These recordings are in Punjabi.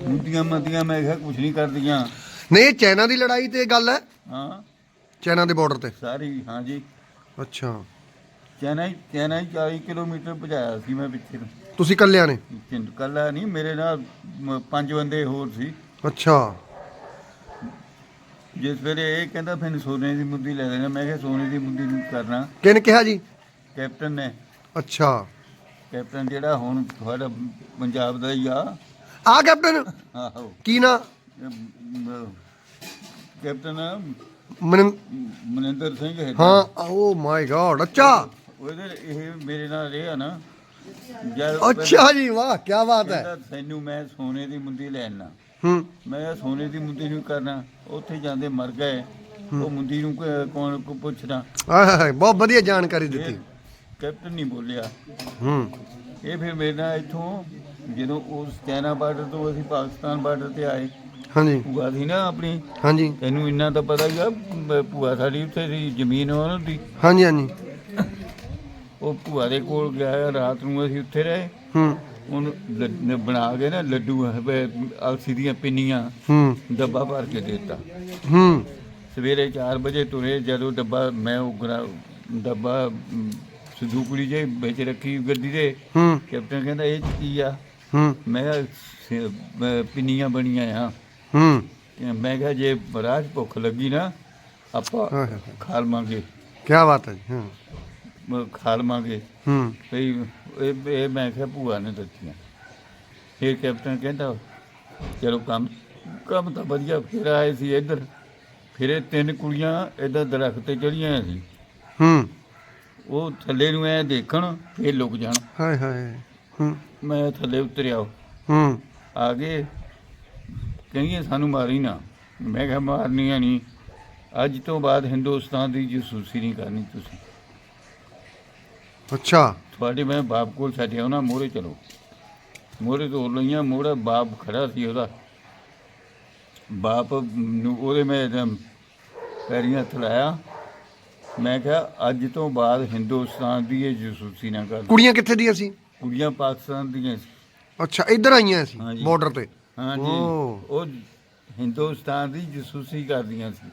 ਮੁੱਦੀਆਂ ਮੱਦੀਆਂ ਮੈਂ ਕਿਹਾ ਕੁਝ ਨਹੀਂ ਕਰਦੀਆਂ। ਨਹੀਂ ਇਹ ਚਾਈਨਾ ਦੀ ਲੜਾਈ ਤੇ ਗੱਲ ਹੈ? ਹਾਂ। ਚਾਈਨਾ ਦੇ ਬਾਰਡਰ ਤੇ? ਸਾਰੀ ਹਾਂ ਜੀ। ਅੱਛਾ। ਚੈਨਈ ਚੈਨਈ 40 ਕਿਲੋਮੀਟਰ ਭਜਾਇਆ ਸੀ ਮੈਂ ਪਿੱਛੇ ਨੂੰ ਤੁਸੀਂ ਕੱਲਿਆਂ ਨੇ? ਕੱਲਾ ਨਹੀਂ ਮੇਰੇ ਨਾਲ ਮ- ਪੰਜ ਬੰਦੇ ਹੋਰ ਸੀ। ਅੱਛਾ। ਜਿਸ ਵੇਲੇ ਇਹ ਕਹਿੰਦਾ ਫਿਰ ਸੋਨੇ ਦੀ ਮੁੰਦੀ ਲੈ ਲੈਣਾ। ਮੈਂ ਕਿਹਾ ਸੋਨੇ ਦੀ ਮੁੰਦੀ ਨਹੀਂ ਕਰਨਾ। ਕਿਹਨੇ ਕਿਹਾ ਜੀ? ਕੈਪਟਨ ਨੇ। ਅੱਛਾ। ਕੈਪਟਨ ਜਿਹੜਾ ਹੁਣ ਤੁਹਾਡਾ ਪੰਜਾਬ ਦਾ ਹੀ ਆ। ਆ ਕੈਪਟਨ। ਆਹੋ। ਕੀ ਨਾ? ਇਹ ਮ- ਕੈਪਟਨ ਮਨ ਮਨਿੰਦਰ ਸਿੰਘ ਹੈ। ਹਾਂ ਓ ਮਾਈ ਗॉड ਅੱਛਾ। ਉਹਦੇ ਇਹ ਮੇਰੇ ਨਾਲ ਰਿਹਾ ਨਾ। ਜਦ ਅੱਛਾ ਜੀ ਵਾਹ ਕੀ ਬਾਤ ਹੈ। ਕਹਿੰਦਾ ਤੈਨੂੰ ਮੈਂ ਸੋਨੇ ਦੀ ਮੁੰਦੀ ਲੈਣਾ ਹੂੰ। ਮੈਂ ਕਿਹਾ ਸੋਨੇ ਦੀ ਮੁੰਦੀ ਨੂੰ ਕਰਨਾ। ਉੱਥੇ ਜਾਂਦੇ ਮਰ ਗਏ। ਉਹ ਮੁੰਦੀ ਨੂੰ ਕ- ਕੌਣ ਕੋ ਪੁੱਛਣਾ ਆਏ ਹਾਏ ਬਹੁਤ ਵਧੀਆ ਜਾਣਕਾਰੀ ਇਹ ਦਿੱਤੀ ਕੈਪਟਨ ਨਹੀਂ ਬੋਲਿਆ। ਹੂੰ। ਇਹ ਫਿਰ ਮੇਰੇ ਨਾਲ ਇੱਥੋਂ ਜਦੋਂ ਉਸ ਚਾਈਨਾ ਬਾਰਡਰ ਤੋਂ ਅਸੀਂ ਪਾਕਿਸਤਾਨ ਬਾਰਡਰ ਤੇ ਆਏ ਹਾਂਜੀ। ਭੂਆ ਸੀ ਨਾ ਆਪਣੀ ਹਾਂਜੀ। ਤੈਨੂੰ ਇੰਨਾ ਤਾਂ ਪਤਾ ਹੀ ਆ ਭੂਆ ਸਾਡੀ ਉੱਥੇ ਸੀ ਜ਼ਮੀਨ ਉਹਨਾਂ ਦੀ ਹਾਂਜੀ ਹਾਂਜੀ। ਉਹ ਭੂਆ ਦੇ ਕੋਲ ਗਿਆ ਰਾਤ ਨੂੰ ਅਸੀਂ ਉੱਥੇ ਰਹੇ। ਹੂੰ। ਉਹਨੂੰ ਲ- ਬਣਾ ਕੇ ਨਾ ਲੱਡੂ ਅਲਸੀ ਦੀਆਂ ਪਿੰਨੀਆਂ ਹੂੰ। ਡੱਬਾ ਭਰ ਕੇ ਦੇ ਦਿੱਤਾ। ਹੂੰ। ਸਵੇਰੇ 4 ਵਜੇ ਤੁਰੇ ਜਦੋਂ ਡੱਬਾ ਮੈਂ ਉਹ ਗਰਾ- ਡੱਬਾ ਮ, ਸਿੱਧੂਪੁਰੀ ਜੇ ਵਿੱਚ ਰੱਖੀ ਗੱਡੀ ਦੇ। ਹੂੰ। ਕੈਪਟਨ ਕਹਿੰਦਾ ਇਹ 'ਚ ਕੀ ਆ? ਹੂੰ। ਮੈਂ ਕਿਹਾ, ਸ- ਮ, ਪਿੰਨੀਆਂ ਬਣੀਆਂ ਆ। ਹੂੰ। ਤੇ ਮੈਂ ਕਿਹਾ ਜੇ ਰਾਜ ਭੁੱਖ ਲੱਗੀ ਨਾ ਆਪਾਂ ਖਾ ਲਵਾਂਗੇ। ਕੀ ਬਾਤ ਹੈ ਜੀ ਹਾਂ। ਮ, ਖਾ ਲਵਾਂਗੇ। ਹੂੰ। ਭਈ ਇਹ ਇਹ ਮੈਂ ਕਿਹਾ ਭੂਆ ਨੇ ਦਿੱਤੀਆਂ ਫਿਰ ਕੈਪਟਨ ਕਹਿੰਦਾ ਚਲੋ ਕੰਮ ਕੰਮ ਤਾਂ ਵਧੀਆ ਫਿਰ ਆਏ ਸੀ ਇੱਧਰ। ਫਿਰ ਇਹ ਤਿੰਨ ਕੁੜੀਆਂ ਇੱਧਰ ਦਰਖਤ ਤੇ ਚੜੀਆਂ ਸੀ। ਹੂੰ। ਉਹ ਥੱਲੇ ਨੂੰ ਐ ਦੇਖਣ ਫਿਰ ਲੁਕ ਜਾਣ। ਹਾਏ ਹਾਏ। ਹੂੰ। ਮੈਂ ਥੱਲੇ ਉਤਰਿਆ। ਹੂੰ। ਆ ਗਏ ਕਹਿੰਗੇ ਸਾਨੂੰ ਮਾਰੀ ਨਾ। ਮੈਂ ਕਿਹਾ ਮਾਰਨੀਆਂ ਨਹੀਂ ਅੱਜ ਤੋਂ ਬਾਅਦ ਹਿੰਦੁਸਤਾਨ ਦੀ ਜਸੂਸੀ ਨਹੀਂ ਕਰਨੀ ਤੁਸੀਂ। ਅੱਛਾ। ਤੁਹਾਡੇ ਮੈਂ ਬਾਪ ਕੋਲ ਛੱਡਿਆ ਉਹਨਾਂ ਮੋਰੇ ਚਲੋ। ਮੋਰੇ ਤੋਂ ਲਈਆਂ ਮੋੜਾ ਬਾਪ ਖੜਾ ਸੀ ਉਹਦਾ। ਬਾਪ ਨੂੰ ਉਹਦੇ ਮੈਂ ਇੱਕਦਮ ਪੈਰੀਂ ਹੱਥ ਲਾਇਆ। ਮੈਂ ਕਿਹਾ ਅੱਜ ਤੋਂ ਬਾਅਦ ਹਿੰਦੁਸਤਾਨ ਦੀ ਇਹ ਜਸੂਸੀ ਨਾ ਕਰ ਕੁੜੀਆਂ ਕਿੱਥੇ ਦੀਆਂ ਸੀ? ਕੁੜੀਆਂ ਪਾਕਿਸਤਾਨ ਦੀਆਂ ਸੀ। ਅੱਛਾ ਇੱਧਰ ਆਈਆਂ ਸੀ ਹਾਂਜੀ। ਬਾਰਡਰ ਤੇ? ਹਾਂਜੀ। ਓ। ਉਹ ਹਿੰਦੁਸਤਾਨ ਦੀ ਜਸੂਸੀ ਕਰਦੀਆਂ ਸੀ।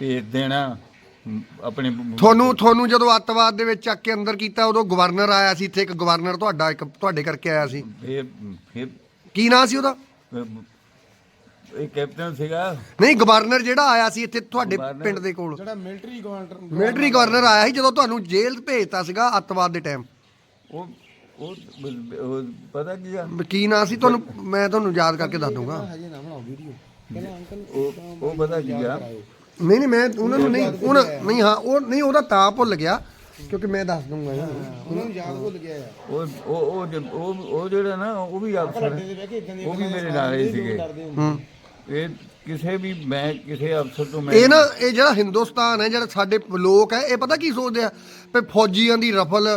ਭੇਜ ਦੇਣਾ ਮ, ਆਪਣੇ ਤੁਹਾਨੂੰ ਤੁਹਾਨੂੰ ਜਦੋਂ ਅੱਤਵਾਦ ਦੇ ਵਿੱਚ ਚੱਕ ਕੇ ਅੰਦਰ ਕੀਤਾ ਉਦੋਂ ਗਵਰਨਰ ਆਇਆ ਸੀ ਇੱਥੇ ਇੱਕ ਗਵਰਨਰ ਤੁਹਾਡਾ ਇੱਕ ਤੁਹਾਡੇ ਕਰਕੇ ਆਇਆ ਸੀ। ਫਿਰ ਫਿਰ ਕੀ ਨਾਂ ਸੀ ਉਹਦਾ? ਇਹ ਕੈਪਟਨ ਸੀਗਾ। ਨਹੀਂ ਗਵਰਨਰ ਜਿਹੜਾ ਆਇਆ ਸੀ ਇੱਥੇ ਤੁਹਾਡੇ ਗਵਰਨਰ- ਪਿੰਡ ਦੇ ਕੋਲ। ਜਿਹੜਾ ਮਿਲਟਰੀ ਗਵਰਨਰ ਮਿਲਟਰੀ ਗਵਰਨਰ ਆਇਆ ਸੀ ਜਦੋਂ ਤੁਹਾਨੂੰ ਜੇਲ੍ਹ ਭੇਜਤਾ ਸੀਗਾ ਅੱਤਵਾਦ ਦੇ ਟਾਈਮ ਉਹ ਉਹ ਉਹ ਪਤਾ ਕੀ ਆ? ਕੀ ਨਾਂ ਸੀ ਤੁਹਾਨੂੰ? ਮੈਂ ਤੁਹਾਨੂੰ ਯਾਦ ਕਰਕੇ ਦੱਸ ਦੂੰਗਾ ਹਜੇ ਨਾ ਬਣਾਓ ਵੀਡੀਓ ਕਹਿੰਦਾ ਅੰਕਲ ਉਹ ਉਹ ਪਤਾ ਕੀ ਆ? ਨਹੀਂ ਨਹੀਂ ਮੈਂ ਉਹਨਾਂ ਨੂੰ ਨਹੀਂ ਉਹਨਾਂ ਨਹੀਂ ਹਾਂ ਉਹ ਨਹੀਂ ਉਹਦਾ ਤਾਂ ਭੁੱਲ ਗਿਆ ਕਿਉਂਕਿ ਮੈਂ ਦੱਸ ਦੂੰਗਾ ਜੀ। ਉਹਨਾਂ ਨੂੰ ਯਾਦ ਭੁੱਲ ਗਿਆ ਆ। ਉਹ ਉਹ ਉਹ ਜ- ਉਹ ਉਹ ਜਿਹੜਾ ਨਾ ਉਹ ਵੀ ਅਫਸਰ ਦੇ ਬਹਿ ਕੇ ਇਦਾਂ ਉਹ ਵੀ ਮੇਰੇ ਨਾਲ ਹੀ ਸੀਗੇ। ਕਰਦੇ ਹੁੰਦੇ ਹੂੰ। ਇਹ ਕਿਸੇ ਵੀ ਮੈਂ ਕਿਸੇ ਅਫਸਰ ਤੋਂ ਮੈਂ ਇਹ ਨਾ ਇਹ ਜਿਹੜਾ ਹਿੰਦੁਸਤਾਨ ਹੈ ਜਿਹੜਾ ਸਾਡੇ ਲੋਕ ਹੈ ਇਹ ਪਤਾ ਕੀ ਸੋਚਦੇ ਆ? ਵੀ ਫੌਜੀਆਂ ਦੀ ਰਫਲ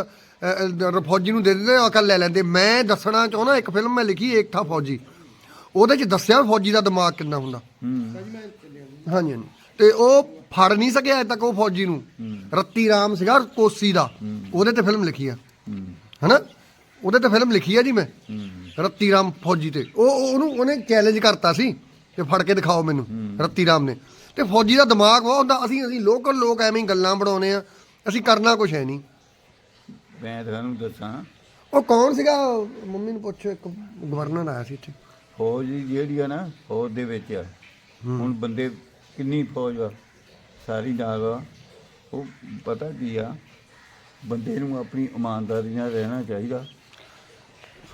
ਅ, ਫੌਜੀ ਨੂੰ ਦੇ ਦਿੰਦੇ ਆ ਅਕਲ ਲੈ ਲੈਂਦੇ। ਮੈਂ ਦੱਸਣਾ ਚਾਹੁੰਦਾ ਇੱਕ ਫਿਲਮ ਮੈਂ ਲਿਖੀ ਏਕ ਥਾ ਫੌਜੀ। ਉਹਦੇ ਚ ਦੱਸਿਆ ਫੌਜੀ ਦਾ ਦਿਮਾਗ ਕਿੰਨਾ ਹੁੰਦਾ। ਹਾਂਜੀ ਹਾਂਜੀ। ਤੇ ਉਹ ਫੜ ਨਹੀਂ ਸਕਿਆ ਅਜੇ ਤੱਕ ਉਹ ਫੌਜੀ ਨੂੰ। ਰੱਤੀ ਰਾਮ ਸੀਗਾ ਕੋਸੀ ਦਾ। ਉਹਦੇ ਤੇ ਫਿਲਮ ਲਿਖੀ ਆ। ਹਨਾ? ਉਹਦੇ ਤੇ ਫਿਲਮ ਲਿਖੀ ਆ ਜੀ ਮੈਂ। ਰੱਤੀ ਰਾਮ ਫੌਜੀ ਤੇ। ਉਹ ਉਹ- ਉਹਨੂੰ ਉਹਨੇ ਚੈਲੰਜ ਕਰਤਾ ਸੀ ਕਿ ਫੜ ਕੇ ਦਿਖਾਓ ਮੈਨੂੰ ਰੱਤੀ ਰਾਮ ਨੇ। ਤੇ ਫੌਜੀ ਦਾ ਦਿਮਾਗ ਬਹੁਤ ਹੁੰਦਾ ਅਸੀਂ ਅਸੀਂ ਲੋਕਲ ਲੋਕ ਐਵੇਂ ਹੀ ਗੱਲਾਂ ਬਣਾਉਨੇ ਆ। ਅਸੀਂ ਕਰਨਾ ਕੁਝ ਹੈ ਨਹੀਂ। ਮੈਂ ਤੁਹਾਨੂੰ ਦੱਸਾਂ। ਉਹ ਕੌਣ ਸੀਗਾ? ਮੰਮੀ ਨੂੰ ਪੁੱਛੋ ਇੱਕ ਗਵਰਨਰ ਆਇਆ ਸੀ ਇੱਥੇ। ਫੌਜ ਦੀ ਜਿਹੜੀ ਆ ਨਾ ਫੌਜ ਦੇ ਵਿੱਚ ਆ। ਹੁਣ ਬੰਦੇ ਕਿੰਨੀ ਫੌਜ ਆ? ਸਾਰੀ ਨਾਲ ਆ। ਉਹ ਪਤਾ ਕੀ ਆ? ਬੰਦੇ ਨੂੰ ਆਪਣੀ ਇਮਾਨਦਾਰੀ ਨਾਲ ਰਹਿਣਾ ਚਾਹੀਦਾ।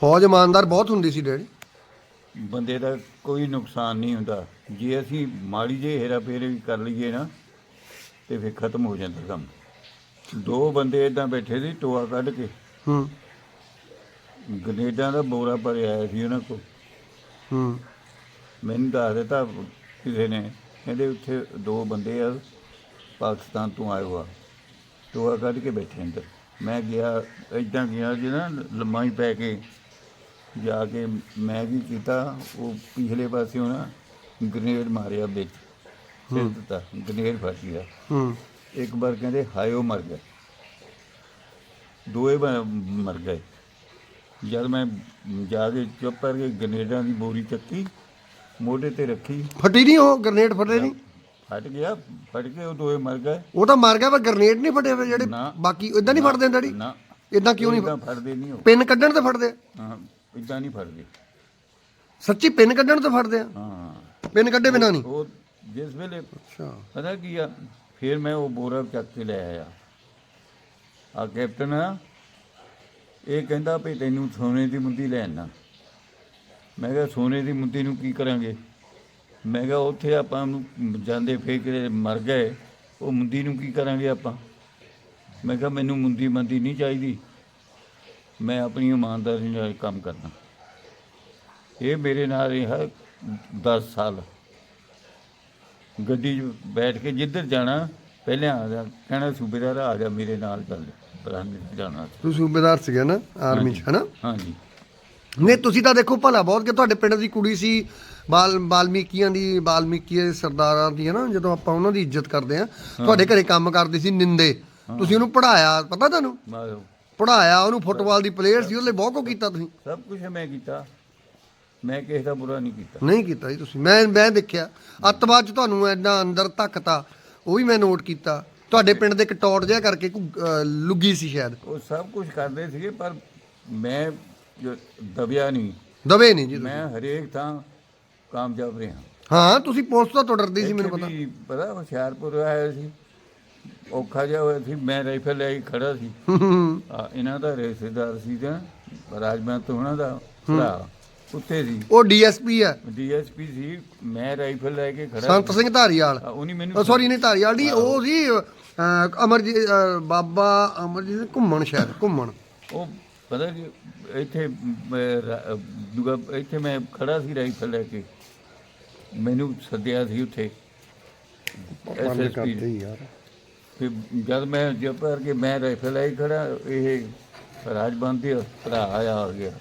ਫੌਜ ਇਮਾਨਦਾਰ ਬਹੁਤ ਹੁੰਦੀ ਸੀ ਡੈਡੀ। ਬੰਦੇ ਦਾ ਕੋਈ ਨੁਕਸਾਨ ਨਹੀਂ ਹੁੰਦਾ। ਜੇ ਅਸੀਂ ਮਾੜੀ ਜਿਹੀ ਹੇਰਾ ਫੇਰੀ ਵੀ ਕਰ ਲਈਏ ਨਾ ਤੇ ਫਿਰ ਖਤਮ ਹੋ ਜਾਂਦਾ ਕੰਮ। ਦੋ ਬੰਦੇ ਇਦਾਂ ਬੈਠੇ ਸੀ ਟੋਆ ਕੱਢ ਕੇ। ਹੂੰ। ਗਨੇਡਾਂ ਦਾ ਬੋਰਾ ਭਰਿਆ ਆਇਆ ਸੀ ਉਹਨਾਂ ਕੋਲ। ਹੂੰ। ਮੈਨੂੰ ਦੱਸ ਦਿੱਤਾ ਕਿਸੇ ਨੇ ਕਹਿੰਦੇ ਉੱਥੇ ਦੋ ਬੰਦੇ ਆ ਪਾਕਿਸਤਾਨ ਤੋਂ ਆਏ ਹੋਆ ਟੋਆ ਕੱਢ ਕੇ ਬੈਠੇ ਅੰਦਰ। ਮੈਂ ਗਿਆ ਇਦਾਂ ਗਿਆ ਜੀ ਨਾ ਲੰਮਾ ਹੀ ਪੈ ਕੇ ਜਾ ਕੇ ਮੈਂ ਕੀ ਕੀਤਾ ਉਹ ਪਿਛਲੇ ਪਾਸੇ ਨਾ ਗ੍ਰੇਨੇਡ ਮਾਰਿਆ ਵਿੱਚ। ਸਿਰ ਦਿੱਤਾ ਗ੍ਰੇਨੇਡ ਫਸ ਗਿਆ। ਹੂੰ। ਇੱਕ ਵਾਰ ਕਹਿੰਦੇ ਹਾਇਓ ਮਰ ਗਿਆ। ਦੋਏ ਬ- ਮਰ ਗਏ। ਜਦ ਮੈਂ ਜਾ ਕੇ ਚੁੱਪ ਕਰਕੇ ਗਨੇਡਾਂ ਦੀ ਬੋਰੀ ਚੱਕੀ ਮੋਢੇ ਤੇ ਰੱਖੀ। ਫਟੀ ਨਹੀਂ ਉਹ? ਗ੍ਰਨੇਡ ਫਟੇ ਨਹੀਂ? ਫਟ ਗਿਆ ਫਟ ਕੇ ਉਹ ਦੋਏ ਮਰ ਗਏ। ਉਹ ਤਾਂ ਮਰ ਗਿਆ ਪਰ ਗ੍ਰਨੇਡ ਨਹੀਂ ਫਟੇ ਹੋਏ ਜਿਹੜੇ ਨਾ। ਬਾਕੀ ਇਦਾਂ ਨਹੀਂ ਫਟਦੇ ਡੈਡੀ ਨਾ। ਇਦਾਂ ਕਿਉਂ ਨਹੀਂ ਇਦਾਂ ਫੜਦੇ ਨਹੀਂ ਉਹ। ਪਿੰਨ ਕੱਢਣ ਤੇ ਫਟਦੇ ਆ? ਹਾਂ ਇਦਾਂ ਨਹੀਂ ਫੜਦੇ ਸੱਚੀ ਪਿੰਨ ਕੱਢਣ ਤੇ ਫਟਦੇ ਆ? ਹਾਂ। ਪਿੰਨ ਕੱਢੇ ਬਿਨਾਂ ਨਹੀਂ? ਉਹ ਜਿਸ ਵੇਲੇ ਅੱਛਾ। ਪਤਾ ਕੀ ਆ? ਫਿਰ ਮੈਂ ਉਹ ਬੋਰਾ ਚੱਕ ਕੇ ਲੈ ਆਇਆ। ਆ ਕੈਪਟਨ, ਇਹ ਕਹਿੰਦਾ ਵੀ ਤੈਨੂੰ ਸੋਨੇ ਦੀ ਮੁੰਦੀ ਲੈਣਾ ਮੈਂ ਕਿਹਾ, ਸੋਨੇ ਦੀ ਮੁੰਦੀ ਨੂੰ ਕੀ ਕਰਾਂਗੇ? ਮੈਂ ਕਿਹਾ, ਉੱਥੇ ਆਪਾਂ ਨੂੰ ਜਾਂਦੇ ਫੇਕਰੇ ਮਰ ਗਏ, ਉਹ ਮੁੰਦੀ ਨੂੰ ਕੀ ਕਰਾਂਗੇ ਆਪਾਂ? ਮੈਂ ਕਿਹਾ, ਮੈਨੂੰ ਮੁੰਦੀ ਮੰਦੀ ਨਹੀਂ ਚਾਹੀਦੀ। ਮੈਂ ਆਪਣੀ ਇਮਾਨਦਾਰੀ ਨਾਲ ਕੰਮ ਕਰਨਾ ਇਹ ਮੇਰੇ ਨਾਲ ਰਿਹਾ 10 ਸਾਲ। ਗੱਡੀ 'ਚ ਬੈਠ ਕੇ ਜਿੱਧਰ ਜਾਣਾ ਪਹਿਲੇ ਆ ਜਾ ਕਹਿਣਾ ਸੂਬੇਦਾਰ ਆ ਜਾ ਮੇਰੇ ਨਾਲ ਚੱਲ ਪ੍ਰਾਂਤ ਜਾਣਾ। ਤੂੰ ਸੂਬੇਦਾਰ ਸੀਗਾ ਨਾ ਆਰਮੀ 'ਚ ਹਨਾ? ਹਾਂਜੀ। ਨਹੀਂ ਤੁਸੀਂ ਤਾਂ ਦੇਖੋ ਭਲਾ ਬਹੁਤ ਕਿ ਤੁਹਾਡੇ ਪਿੰਡ ਦੀ ਕੁੜੀ ਸੀ ਬਾਲ ਬਾਲਮੀਕੀਆਂ ਦੀ ਬਾਲਮੀਕੀ ਦੇ ਸਰਦਾਰਾਂ ਦੀ ਹਨਾ? ਜਦੋਂ ਆਪਾਂ ਉਹਨਾਂ ਦੀ ਇੱਜ਼ਤ ਕਰਦੇ ਆ ਤੁਹਾਡੇ ਘਰੇ ਕੰਮ ਕਰਦੀ ਸੀ ਨਿੰਦੇ। ਤੁਸੀਂ ਉਹਨੂੰ ਪੜਾਇਆ ਪਤਾ ਤੁਹਾਨੂੰ? ਪੜਾਇਆ ਉਹਨੂੰ ਫੁੱਟਬਾਲ ਦੀ ਪਲੇਅਰ ਸੀ ਉਹਦੇ ਲਈ ਬਹੁਤ ਕੁ ਕੀਤਾ ਤੁਸੀਂ। ਸਭ ਕੁਝ ਮੈਂ ਕੀਤਾ। ਮੈਂ ਕਿਸੇ ਦਾ ਬੁਰਾ ਨਹੀਂ ਕੀਤਾ। ਨਹੀਂ ਕੀਤਾ ਜੀ ਤੁਸੀਂ। ਮੈਂ ਮੈਂ ਦੇਖਿਆ ਅੱਤਵਾਦ ਚ ਤੁਹਾਨੂੰ ਐਡਾ ਅੰਦਰ ਧੱਕਤਾ ਉਹ ਵੀ ਮੈਂ ਨੋਟ ਕੀਤਾ। ਤੁਹਾਡੇ ਪਿੰਡ ਦੇ ਇੱਕ ਟੌਟ ਜਿਹਾ ਕਰਕੇ ਅਹ ਲੁੱਗੀ ਸੀ ਸ਼ਾਇਦ। ਉਹ ਸਭ ਕੁਝ ਕਰਦੇ ਸੀਗੇ ਪਰ ਮੈਂ ਜੋ ਦਬਿਆ ਨਹੀਂ। ਦਵੇ ਨਹੀਂ ਜੀ ਤੁਸੀਂ। ਮੈਂ ਹਰੇਕ ਥਾਂ ਕਾਮਯਾਬ ਰਿਹਾ। ਹਾਂ ਤੁਸੀਂ ਪੁਲਿਸ ਤੋਂ ਤੋਂ ਡਰਦੀ ਸੀ ਮੈਨੂੰ ਇੱਥੇ ਪਤਾ। ਵੀ ਪਤਾ ਹੁਸ਼ਿਆਰਪੁਰ ਆਇਆ ਸੀ। ਔਖਾ ਜਿਹਾ ਹੋਇਆ ਸੀ ਮੈਂ ਰਾਈਫਲ ਲੈ ਕੇ ਖੜਾ ਸੀ। ਆ, ਇਹਨਾਂ ਦਾ ਰਿਸ਼ਤੇਦਾਰ ਸੀ ਜਾਂ ਰਾਜਮਾਨ ਤੋਂ ਉਹਨਾਂ ਦਾ ਭਰਾ। ਉੱਥੇ ਸੀ ਉਹ ਡੀਐਸਪੀ ਹੈ ਡੀਐਸਪੀ ਸੀ ਮੈਂ ਰਾਈਫਲ ਲੈ ਕੇ ਖੜਾ ਸੰਤ ਸਿੰਘ ਧਾਰੀਵਾਲ। ਆ, ਉਹਨੇ ਮੈਨੂੰ ਸੌਰੀ ਨਹੀਂ ਧਾਰੀਵਾਲ ਨਹੀਂ ਉਹ ਸੀ ਅਹ, ਅਮਰਜੀਤ ਅਹ, ਬਾਬਾ ਅਮਰਜੀਤ ਘੁੰਮਣ ਸ਼ਾਇਦ ਘੁੰਮਣ। ਉਹ ਪਤਾ ਕਿ ਇੱਥੇ ਮੈਂ ਰਾ- ਦੂਆ ਇੱਥੇ ਮੈਂ ਖੜਾ ਸੀ ਰਾਈਫਲ ਲੈ ਕੇ। ਮੈਨੂੰ ਸੱਦਿਆ ਸੀ ਉੱਥੇ। ਐਸਐਸਪੀ ਯਾਰ। ਫਿਰ ਜਦ ਮੈਂ ਜਦ ਕਰਕੇ ਮੈਂ ਰਾਈਫਲ ਲੈ ਕੇ ਖੜਾ ਇਹ ਰਾਜਬੰਦ ਦੇ ਭਰਾ ਆਇਆ ਆ ਗਿਆ।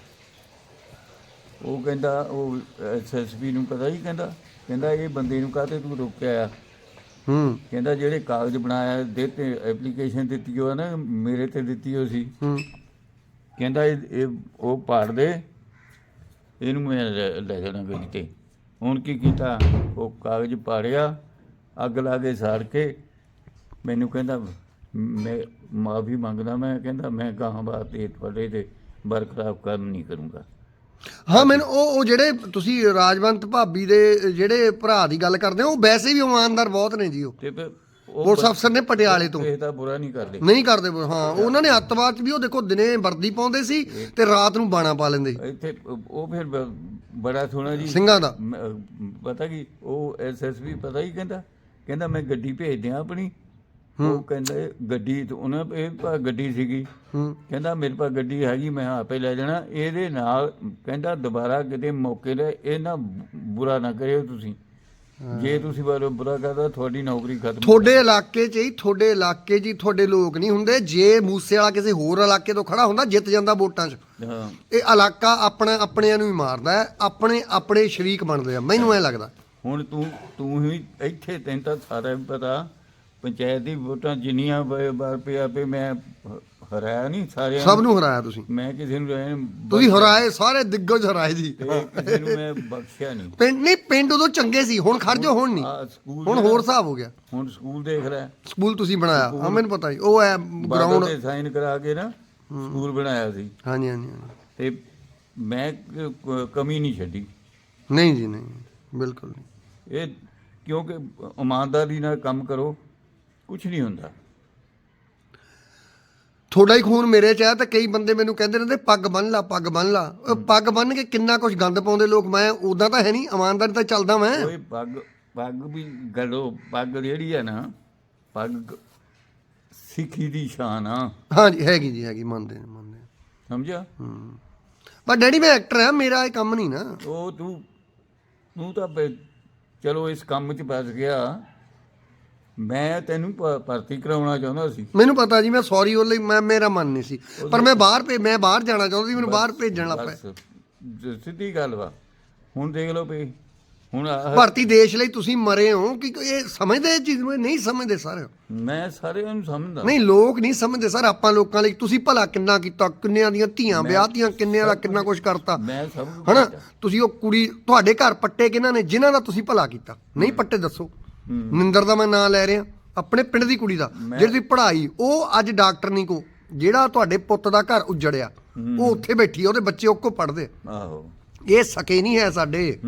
ਉਹ ਕਹਿੰਦਾ ਉਹ ਐਸਐਸਪੀ ਨੂੰ ਪਤਾ ਹੀ ਕਹਿੰਦਾ ਕਹਿੰਦਾ ਇਹ ਬੰਦੇ ਨੂੰ ਕਾਹਤੇ ਤੂੰ ਰੋਕਿਆ ਆ? ਹੂੰ। ਕਹਿੰਦਾ ਜਿਹੜੇ ਕਾਗਜ਼ ਬਣਾਇਆ ਦਿੱਤੇ ਐਪਲੀਕੇਸ਼ਨ ਦਿੱਤੀ ਉਹ ਨਾ ਮੇਰੇ ਤੇ ਦਿੱਤੀ ਉਹ ਸੀ। ਹੂੰ। ਕਹਿੰਦਾ ਇਹ ਉਹ ਪਾੜ ਦੇ ਇਹਨੂੰ ਮੈਂ ਲੈ ਜਾਣਾ ਗੱਡੀ ਤੇ। ਹੁਣ ਕੀ ਕੀਤਾ? ਉਹ ਕਾਗਜ਼ ਪਾੜਿਆ ਅੱਗ ਲਾ ਕੇ ਸਾੜ ਕੇ ਮੈਨੂੰ ਕਹਿੰਦਾ ਮੈਂ ਮਾਫੀ ਮੰਗਦਾ ਮੈਂ ਕਹਿੰਦਾ ਮੈਂ ਕਹਾਂ ਬਾਤ ਇਹ ਤੁਹਾਡੇ ਤੇ ਬਰਖਲਾਫ ਕੰਮ ਨਹੀਂ ਕਰੂੰਗਾ। ਹਾਂ ਮੈਨੂੰ ਉਹ ਉਹ ਜਿਹੜੇ ਤੁਸੀਂ ਰਾਜਵੰਤ ਭਾਬੀ ਦੇ ਜਿਹੜੇ ਭਰਾ ਦੀ ਗੱਲ ਕਰਦੇ ਹੋ ਉਹ ਵੈਸੇ ਵੀ ਇਮਾਨਦਾਰ ਬਹੁਤ ਨੇ ਜੀ ਉਹ। ਤੇ ਫਿਰ ਉਹ ਪੁਲਿਸ ਅਫਸਰ ਨੇ ਪਟਿਆਲੇ ਤੋਂ। ਇਹ ਤਾਂ ਬੁਰਾ ਨਹੀਂ ਕਰਦੇ। ਨਹੀਂ ਕਰਦੇ ਹਾਂ ਉਹਨਾਂ ਨੇ ਅੱਤਵਾਦ ਚ ਵੀ ਉਹ ਦੇਖੋ ਦਿਨੇ ਵਰਦੀ ਪਾਉਂਦੇ ਸੀ ਤੇ ਰਾਤ ਨੂੰ ਬਾਣਾ ਪਾ ਲੈਂਦੇ। ਸੀ, ਇੱਥੇ ਉਹ ਫਿਰ ਬ- ਬੜਾ ਸੋਹਣਾ ਜੀ। ਸਿੰਘਾਂ ਦਾ। ਮੈਂ, ਪਤਾ ਕੀ ਉਹ ਐਸਐਸਪੀ ਪਤਾ ਹੀ ਕਹਿੰਦਾ? ਕਹਿੰਦਾ ਮੈਂ ਗੱਡੀ ਭੇਜ ਦਿਆਂ ਆਪਣੀ ਉਹ ਕਹਿੰਦਾ ਗੱਡੀ ਤੇ ਉਹਨਾਂ ਇਹ ਪਾ ਗੱਡੀ ਸੀਗੀ। ਕਹਿੰਦਾ ਮੇਰੇ ਪਾ ਗੱਡੀ ਹੈਗੀ ਮੈਂ ਆਪੇ ਲੈ ਜਾਣਾ। ਇਹਦੇ ਨਾਲ ਕਹਿੰਦਾ ਦੁਬਾਰਾ ਕਿਤੇ ਮੌਕੇ ਤੇ ਇਹ ਨਾ ਬੁਰਾ ਨਾ ਕਰਿਓ ਤੁਸੀਂ। ਜੇ ਤੁਸੀਂ ਬਾਰੇ ਬੁਰਾ ਕਰਦਾ ਤੁਹਾਡੀ ਨੌਕਰੀ ਖਤਮ ਤੁਹਾਡੇ ਇਲਾਕੇ 'ਚ ਹੀ ਤੁਹਾਡੇ ਇਲਾਕੇ 'ਚ ਹੀ ਤੁਹਾਡੇ ਲੋਕ ਨਹੀਂ ਹੁੰਦੇ। ਜੇ ਮੂਸੇ ਵਾਲਾ ਕਿਸੇ ਹੋਰ ਇਲਾਕੇ ਤੋਂ ਖੜਾ ਹੁੰਦਾ ਜਿੱਤ ਜਾਂਦਾ ਵੋਟਾਂ 'ਚ। ਹਾਂ। ਇਹ ਇਲਾਕਾ ਆਪਣਾ ਆਪਣਿਆਂ ਨੂੰ ਹੀ ਮਾਰਦਾ ਹੈ। ਆਪਣੇ ਆਪਣੇ ਸ਼ਰੀਕ ਬਣਦੇ ਆ। ਮੈਨੂੰ ਐ ਲੱਗਦਾ। ਹੁਣ ਤੂੰ ਤੂੰ ਹੀ ਇੱਥੇ ਤੈਨੂੰ ਤਾਂ ਸਾਰਾ ਪਤਾ। ਪੰਚਾਇਤ ਦੀ ਵੋਟਾਂ ਜਿੰਨੀਆਂ ਬ- ਵਾਰ ਪਿਆ ਪੇ ਮੈਂ ਹ- ਹਰਾਇਆ ਨਹੀਂ ਸਾਰਿਆਂ ਸਭ ਨੂੰ। ਹਰਾਇਆ ਤੁਸੀਂ? ਮੈਂ ਕਿਸੇ ਨੂੰ ਰਹਿ ਤੁਸੀਂ ਹਰਾਏ ਸਾਰੇ ਦਿੱਗਜ ਹਰਾਏ ਜੀ। ਕਿਸੇ ਨੂੰ ਮੈਂ ਬਖਸ਼ਿਆ ਨਹੀਂ ਪਿੰਡ ਨਹੀਂ ਪਿੰਡ ਉਦੋਂ ਚੰਗੇ ਸੀ ਹੁਣ ਖੜ ਜਾਓ ਹੁਣ ਨਹੀਂ ਹੁਣ ਹੋਰ ਹਿਸਾਬ ਹੋ ਗਿਆ। ਹੁਣ ਸਕੂਲ ਦੇਖ ਲੈ। ਸਕੂਲ ਤੁਸੀਂ ਬਣਾਇਆ ਹਾਂ ਮੈਨੂੰ ਪਤਾ ਜੀ ਉਹ ਹੈ ਗਰਾਊਂਡ ਤੇ ਸਾਈਨ ਕਰਾ ਕੇ ਨਾ ਸਕੂਲ ਬਣਾਇਆ ਸੀ। ਹਾਂਜੀ ਹਾਂਜੀ। ਤੇ ਮੈਂ ਕਮੀ ਨਹੀਂ ਛੱਡੀ। ਨਹੀਂ ਜੀ ਨਹੀਂ ਬਿਲਕੁਲ ਨਹੀਂ। ਇਹ ਕਿਉਂਕਿ ਇਮਾਨਦਾਰੀ ਨਾਲ ਕੰਮ ਕਰੋ। ਕੁਝ ਨਹੀਂ ਹੁੰਦਾ। ਥੋੜਾ ਹੀ ਖੂਨ ਮੇਰੇ ਚ ਹੈ ਤਾਂ ਕਈ ਬੰਦੇ ਮੈਨੂੰ ਕਹਿੰਦੇ ਰਹਿੰਦੇ ਪੱਗ ਬੰਨ ਲਾ ਪੱਗ ਬੰਨ ਲਾ। ਉਹ ਪੱਗ ਬੰਨ ਕੇ ਕਿੰਨਾ ਕੁਝ ਗੰਦ ਪਾਉਂਦੇ ਲੋਕ ਮੈਂ ਉਦਾਂ ਤਾਂ ਹੈ ਨਹੀਂ ਇਮਾਨਦਾਰੀ ਤਾਂ ਚੱਲਦਾ ਮੈਂ। ਕੋਈ ਪੱਗ ਪੱਗ ਵੀ ਗਲੋ ਪੱਗ ਜਿਹੜੀ ਆ ਨਾ ਪੱਗ ਸਿੱਖੀ ਦੀ ਸ਼ਾਨ ਆ। ਹਾਂਜੀ ਹੈਗੀ ਜੀ ਹੈਗੀ ਮੰਨਦੇ ਨੇ ਮੰਨਦੇ ਨੇ। ਸਮਝਿਆ? ਹੂੰ। ਪਰ ਡੈਡੀ ਮੈਂ ਐਕਟਰ ਆ ਮੇਰਾ ਇਹ ਕੰਮ ਨਹੀਂ ਨਾ। ਉਹ ਤੂੰ ਤੂੰ ਤਾਂ ਚਲੋ ਇਸ ਕੰਮ 'ਚ ਫਸ ਗਿਆ। ਮੈਂ ਤੈਨੂੰ ਭ- ਭਰਤੀ ਕਰਾਉਣਾ ਚਾਹੁੰਦਾ ਸੀ। ਮੈਨੂੰ ਪਤਾ ਜੀ ਮੈਂ ਸੌਰੀ ਉਹ ਲਈ ਮੈਂ ਮੇਰਾ ਮਨ ਨਹੀਂ ਸੀ। ਪਰ ਮੈਂ ਬਾਹਰ ਭੇ ਮੈਂ ਬਾਹਰ ਜਾਣਾ ਚਾਹੁੰਦਾ ਸੀ ਮੈਨੂੰ ਬਾਹਰ ਭੇਜਣ ਲੱਗ ਬਸ ਜ- ਸਿੱਧੀ ਗੱਲ ਵਾ। ਹੁਣ ਦੇਖ ਲਓ ਵੀ ਹੁਣ ਆਹ- ਭਾਰਤੀ ਦੇਸ਼ ਲਈ ਤੁਸੀਂ ਮਰੇ ਹੋ ਕਿ ਇਹ ਸਮਝਦੇ ਇਹ ਚੀਜ਼ ਨੂੰ? ਇਹ ਨਹੀਂ ਸਮਝਦੇ ਸਰ। ਮੈਂ ਸਾਰਿਆਂ ਨੂੰ ਸਮਝਦਾ। ਨਹੀਂ ਲੋਕ ਨਹੀਂ ਸਮਝਦੇ ਸਰ ਆਪਾਂ ਲੋਕਾਂ ਲਈ ਤੁਸੀਂ ਭਲਾ ਕਿੰਨਾ ਕੀਤਾ ਕਿੰਨਿਆਂ ਦੀਆਂ ਧੀਆਂ ਵਿਆਹਤੀਆਂ ਕਿੰਨਿਆਂ ਦਾ ਕਿੰਨਾ ਕੁਝ ਕਰਤਾ। ਮੈਂ ਸਭ ਕੁਝ ਹਨਾ? ਕੀਤਾ। ਤੁਸੀਂ ਉਹ ਕੁੜੀ ਤੁਹਾਡੇ ਘਰ ਪੱਟੇ ਕਿਹਨਾਂ ਨੇ ਜਿਨ੍ਹਾਂ ਦਾ ਤੁਸੀਂ ਭਲਾ ਕੀਤਾ? ਨਹੀਂ ਪੱਟੇ ਦੱਸੋ। ਨਿੰਦਰ ਦਾ ਮੈਂ ਨਾਂ ਲੈ ਰਿਹਾ ਆਪਣੇ ਪਿੰਡ ਦੀ ਕੁੜੀ ਦਾ ਜਿਹੜੀ ਪੜ੍ਹਾਈ ਉਹ ਅੱਜ ਡਾਕਟਰ ਨਹੀਂ ਕੋ ਜਿਹੜਾ ਤੁਹਾਡੇ ਪੁੱਤ ਦਾ ਘਰ ਉਜੜਿਆ ਉਹ ਉੱਥੇ ਬੈਠੀ ਆ ਉਹਦੇ ਬੱਚੇ ਉਹ ਕੋ ਪੜਦੇ ਆਹੋ। ਇਹ ਸਕੇ ਨਹੀਂ ਹੈ ਸਾਡੇ।